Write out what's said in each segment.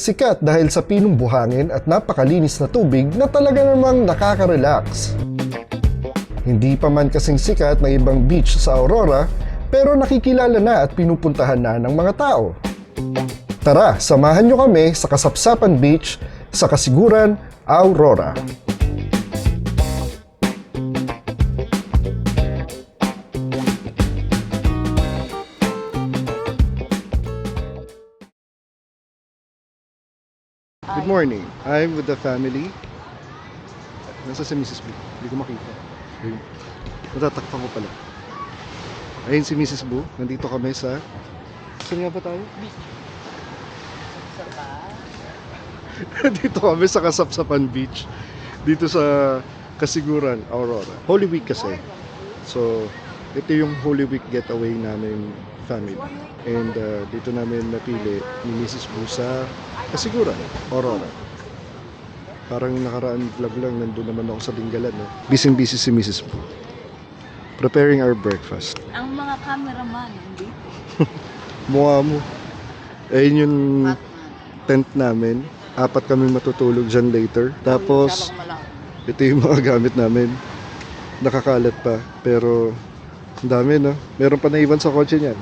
Sikat dahil sa pinong buhangin at napakalinis na tubig na talaga namang nakaka-relax. Hindi pa man kasing sikat ng ibang beach sa Aurora, pero nakikilala na at pinupuntahan na ng mga tao. Tara, samahan nyo kami sa Kasapsapan Beach sa Kasiguran, Aurora. Morning. I'm with the family. Nasa si Mrs. Bu. Hindi ko makita. Ayun. Natatakpan ko pala. Ayun si Mrs. Bu. Nandito kami sa... Saan nga ba tayo? Dito kami sa Kasapsapan Beach. Dito sa Kasiguran, Aurora. Holy Week kasi. So, ito yung Holy Week getaway namin family. And uh, dito namin napili ni Mrs. Bu sa Kasiguran, Aurora. Parang nakaraan vlog lang, nandun naman ako sa Dingalan. No? Busy-busy si Mrs. Bu. Preparing our breakfast. Ang mga cameraman, hindi. Mukha mo. Ayun yung tent namin. Apat kami matutulog dyan later. Tapos, ito yung mga gamit namin. Nakakalat pa. Pero, ang dami, no? Meron pa naiwan sa kotse niyan.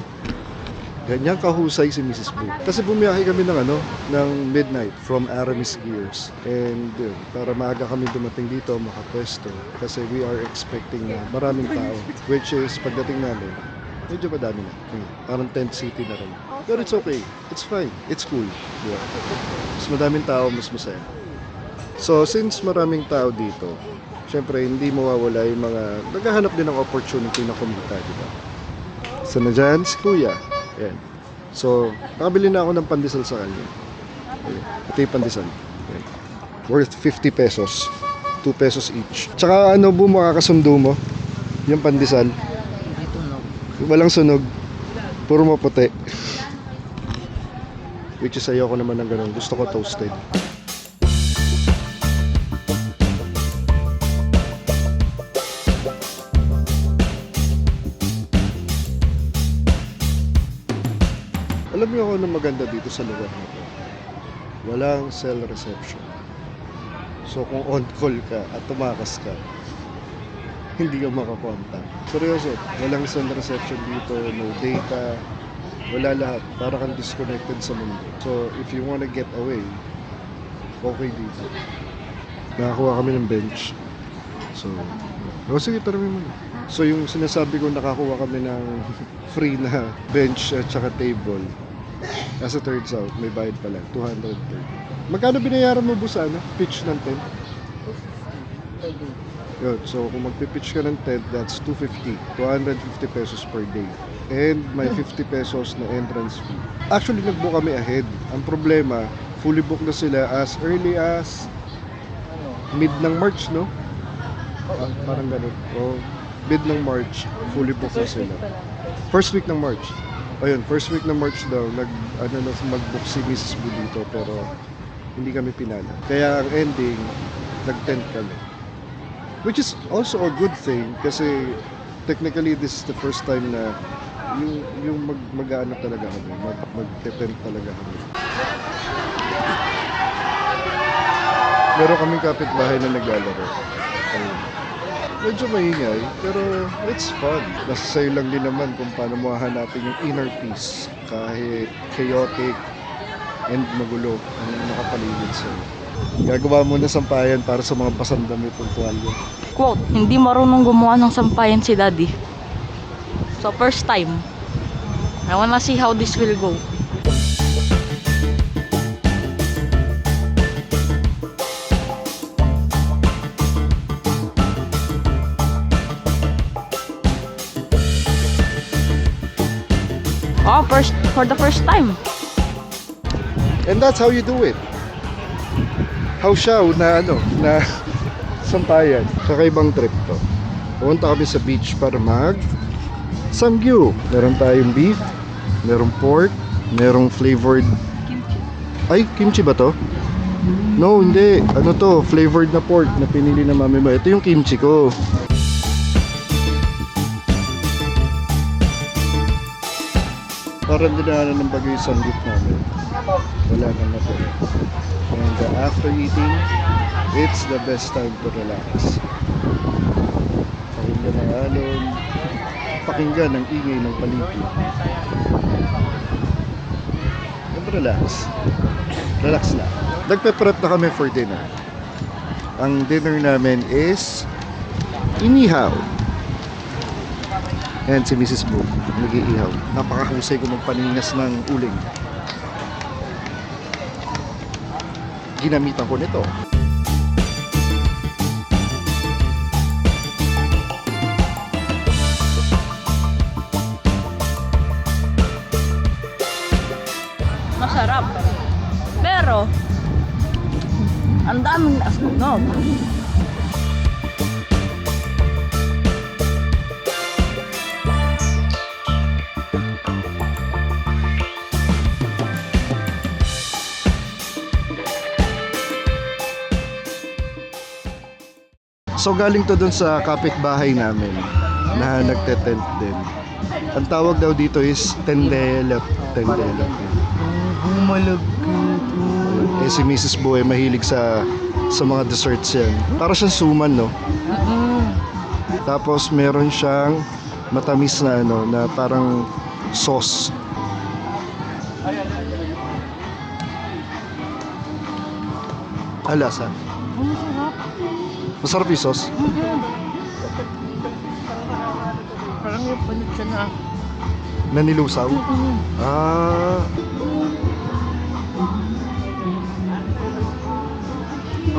Ganyan kahusay si Mrs. Blue. Kasi bumiyahe kami ng ano, ng midnight from Aramis Gears. And yun, para maaga kami dumating dito, makapwesto. Kasi we are expecting na maraming tao. Which is, pagdating namin, medyo madami na. Hmm, Parang tent city na rin. Pero it's okay. It's fine. It's cool. Ba? Mas madaming tao, mas masaya. So, since maraming tao dito, syempre, hindi mawawala yung mga naghahanap din ng opportunity na kumita, di ba? So, na dyan, si Kuya. Ayan. So, nakabili na ako ng pandesal sa kanya. Ayan. Ito yung pandesal. Ayan. Worth 50 pesos. 2 pesos each. Tsaka ano bu, makakasundo mo? Yung pandesal. Walang sunog. Puro maputi. Which is ayoko naman ng ganun. Gusto ko toasted. Niyo ako na maganda dito sa lugar na to. Walang cell reception. So kung on call ka at tumakas ka, hindi ka makakontak. Seryoso, walang cell reception dito, no data, wala lahat. Para kang disconnected sa mundo. So, if you wanna get away, okay dito. Nakakuha kami ng bench. So, oh, sige, taramin mo. So, yung sinasabi ko, nakakuha kami ng free na bench at saka table. As it turns out, may bayad pa lang, 230. Magkano binayaran mo, boss, ano? Pitch ng tent? Yun, so kung magpipitch ka ng tent, that's 250. 250 pesos per day. And may 50 pesos na entrance fee. Actually, nag-book kami ahead. Ang problema, fully booked na sila as early as mid ng March, no? Ah, parang ganun. O, mid ng March, fully booked na sila. First week ng March. Ayun, first week ng March daw, nag, ano na, mag-book si Mrs. Bu dito, pero hindi kami pinala. Kaya ang ending, nag-tent kami. Which is also a good thing kasi technically this is the first time na yung yung mag mag-ano talaga kami, mag mag-tent talaga kami. Meron kaming kapitbahay na naglalaro. Ayun. Medyo maingay, pero it's fun. Nasa sa'yo lang din naman kung paano mo hahanapin yung inner peace kahit chaotic and magulo ang nakapaligid sa'yo. Gagawa mo na sampayan para sa mga pasandami puntualyo. Quote, hindi marunong gumawa ng sampayan si daddy. So first time. I wanna see how this will go. Oh, first for the first time. And that's how you do it. How siya na ano, na sampayan. Kakaibang trip to. Pumunta kami sa beach para mag samgyu. Meron tayong beef, merong pork, merong flavored Kimchi. ay kimchi ba to? No, hindi. Ano to? Flavored na pork na pinili na mami mo. Ito yung kimchi ko. Parang dinaanan ng bagay yung sanggit namin. wala nang natira. And uh, after eating, it's the best time to relax. Pakinggan ng alon, pakinggan ang ingay ng paligid. And relax. Relax lang. Nagpe-prep na kami for dinner. Ang dinner namin is inihaw. Ayan si Mrs. Boo, nag-iihaw. Napakahusay ko magpaningas ng uling. Ginamitan ko nito. Masarap. Pero, ang daming nasunog. So galing to dun sa kapitbahay namin na nagte-tent din. Ang tawag daw dito is tendelep. Tendelep. Eh si Mrs. Boy mahilig sa sa mga desserts yan. Para siyang suman, no? Tapos meron siyang matamis na ano, na parang sauce. Alasa. Masarap. Masarap yung sauce. Parang yung panit siya na. Nanilusaw. Ah.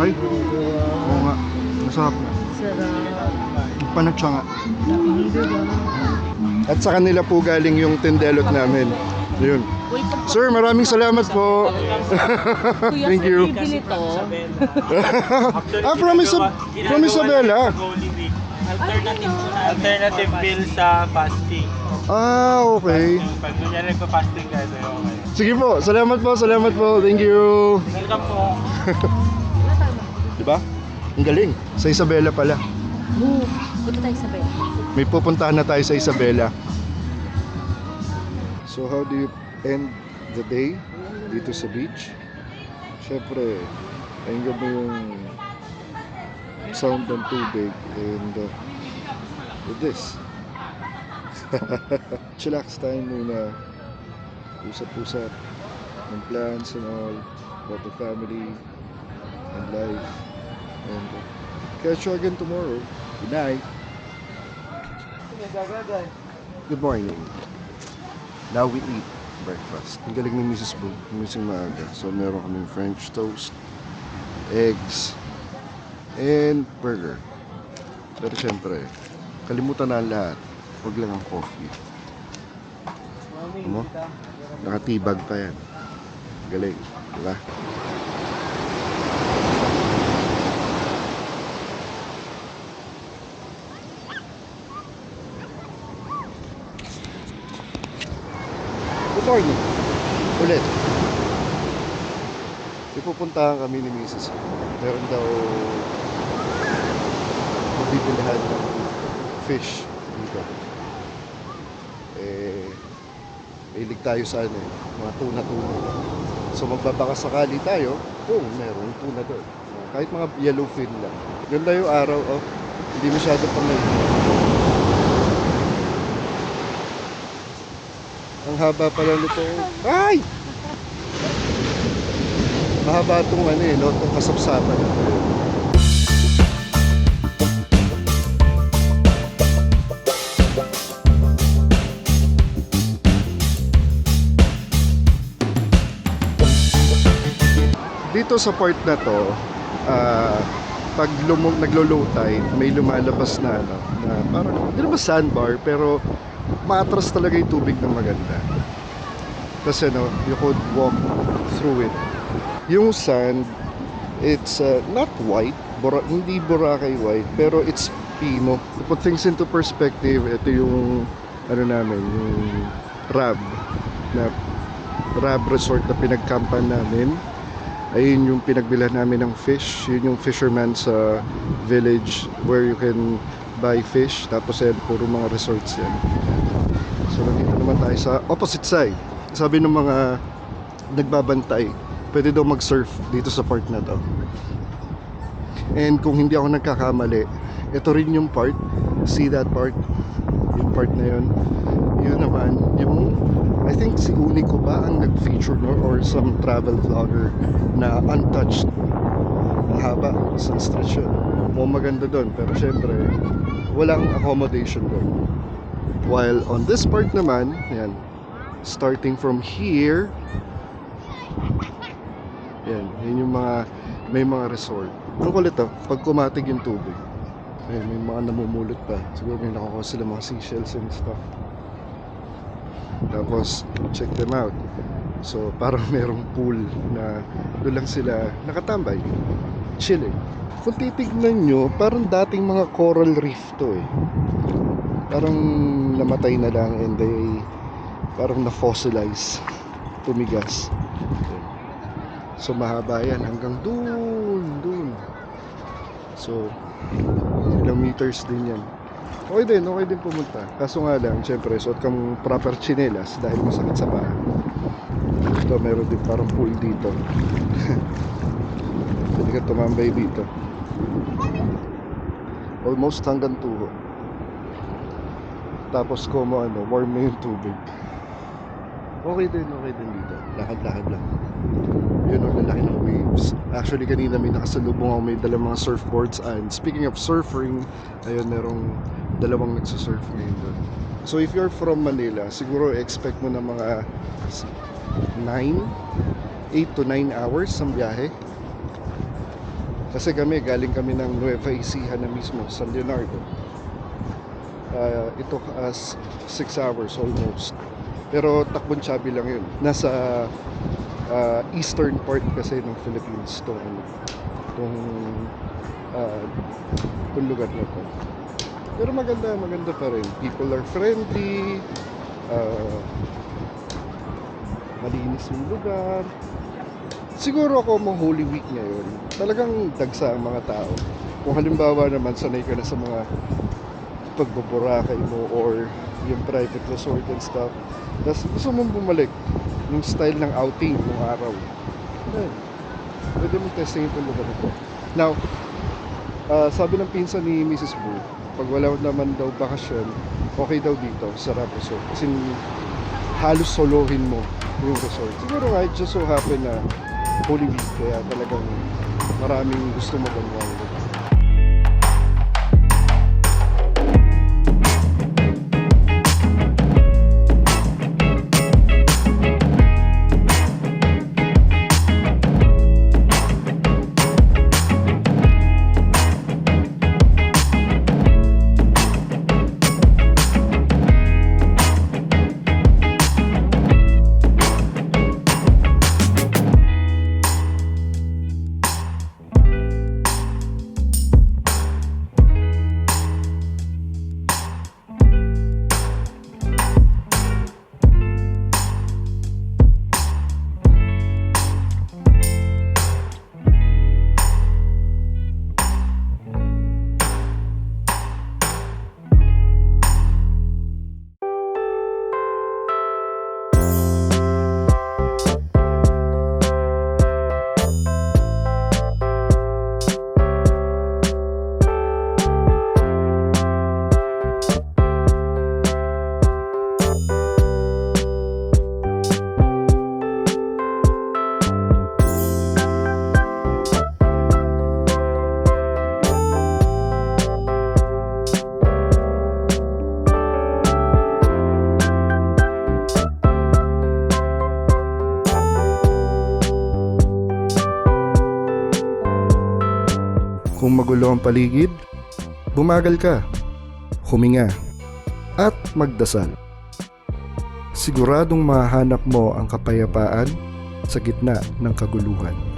Ay, oo nga. Masarap nga. Sarap. Panat siya nga. At sa kanila po galing yung tendelot namin. Yun. Sir, maraming salamat po. Thank you. ah, from, Isab from Isabela. Alternative, alternative bill sa fasting. Ah, okay. Pag kunyari nagpa-fasting ka, so okay. Sige po, salamat po, salamat po. Thank you. Welcome po. Di ba? Ang galing. Sa Isabela pala. Oo. Punta tayo sa bed. May pupuntahan na tayo sa Isabela. So how do you end the day dito sa beach? Syempre, pakinggan mo yung sound ng tubig and uh, with this. Chillax tayo muna. Usap-usap ng plans and all about the family and life. And uh, catch you again tomorrow. Good night. Good morning. Now we eat breakfast. Ang galing ni Mrs. Boo, gumising maaga. So meron kaming French toast, eggs, and burger. Pero syempre, kalimutan na lahat. Huwag lang ang coffee. Ano? Nakatibag pa yan. Galing, di ba? Good morning. Ulit. Ipupuntahan kami ni Mrs. Meron daw mabibilihan ng fish dito. Eh, mahilig tayo sa ano, eh, mga tuna-tuna. So magbabaka sakali tayo kung meron tuna doon. Kahit mga yellowfin lang. Ganda yung araw, oh. Hindi masyado pamay. Ang haba pala nito. Ay! Mahaba itong ano eh, no? Itong kasapsapan. Dito sa part na to, ah, pag lumog, naglo-low tide, may lumalabas na ano, na parang, hindi naman sandbar, pero maatras talaga yung tubig ng maganda. Kasi ano, you could walk through it. Yung sand, it's uh, not white, bora, hindi Boracay white, pero it's pino. To put things into perspective, ito yung ano namin, yung Rab na Rab Resort na pinagkampan namin. Ayun yung pinagbilhan namin ng fish. Yun yung fisherman sa village where you can buy fish. Tapos yan, puro mga resorts yan. So nandito naman tayo sa opposite side. Sabi ng mga nagbabantay. Pwede daw mag-surf dito sa part na to. And kung hindi ako nagkakamali, ito rin yung part. See that part? Yung part na yun. Yun naman, yung I think si Unico ba ang nag-feature no? or some travel vlogger na untouched. Ang haba, isang stretch yun. Mukhang maganda doon, pero syempre, walang accommodation doon. While on this part naman, yan, starting from here, yan, yun yung mga, may mga resort. Ang kulit oh, pag kumatig yung tubig. Ayun, may mga namumulot pa. Siguro may nakukuha sila mga seashells and stuff. Tapos, check them out. So, parang merong pool na doon lang sila nakatambay. Chilling. Kung titignan nyo, parang dating mga coral reef to eh. Parang namatay na lang and they parang na-fossilize. Tumigas. Ayun. So, mahaba yan hanggang dun, dun. So, ilang meters din yan. Okay din, okay din pumunta. Kaso nga lang, syempre, suot kang proper chinelas dahil masakit sa paa. Ito, meron din parang pool dito. Pwede ka tumambay dito. Almost hanggang tuho. Tapos como ano, warm na yung tubig. Okay din, okay din dito. Lakad-lakad lang. Yun ang lalaki ng waves. Actually, kanina may nakasalubong ako may dalang mga surfboards. And speaking of surfing, ayun, merong dalawang nagsasurf ngayon doon. So if you're from Manila, siguro expect mo na mga 9, 8 to 9 hours ang biyahe. Kasi kami, galing kami ng Nueva Ecija na mismo, San Leonardo. Uh, it took us 6 hours almost. Pero takbon chabi lang yun. Nasa uh, eastern part kasi ng Philippines tong tong uh, tong lugar na to. Pero maganda, maganda pa rin. People are friendly. Uh, malinis yung lugar. Siguro ako mga Holy Week ngayon, talagang dagsa ang mga tao. Kung halimbawa naman sanay ka na sa mga pagbuburakay mo or yung private resort and stuff. Tapos gusto mong bumalik yung style ng outing ng araw. Ayun. Pwede mo testing itong lugar ito. Now, ah, sabi ng pinsan ni Mrs. Boo, pag wala naman daw bakasyon, okay daw dito sa Rap Resort. Kasi halos solohin mo yung resort. Siguro nga, it just so happen na Holy Week, kaya talagang maraming gusto mag-unwind. Magulo ang paligid, bumagal ka, huminga, at magdasal. Siguradong mahanap mo ang kapayapaan sa gitna ng kaguluhan.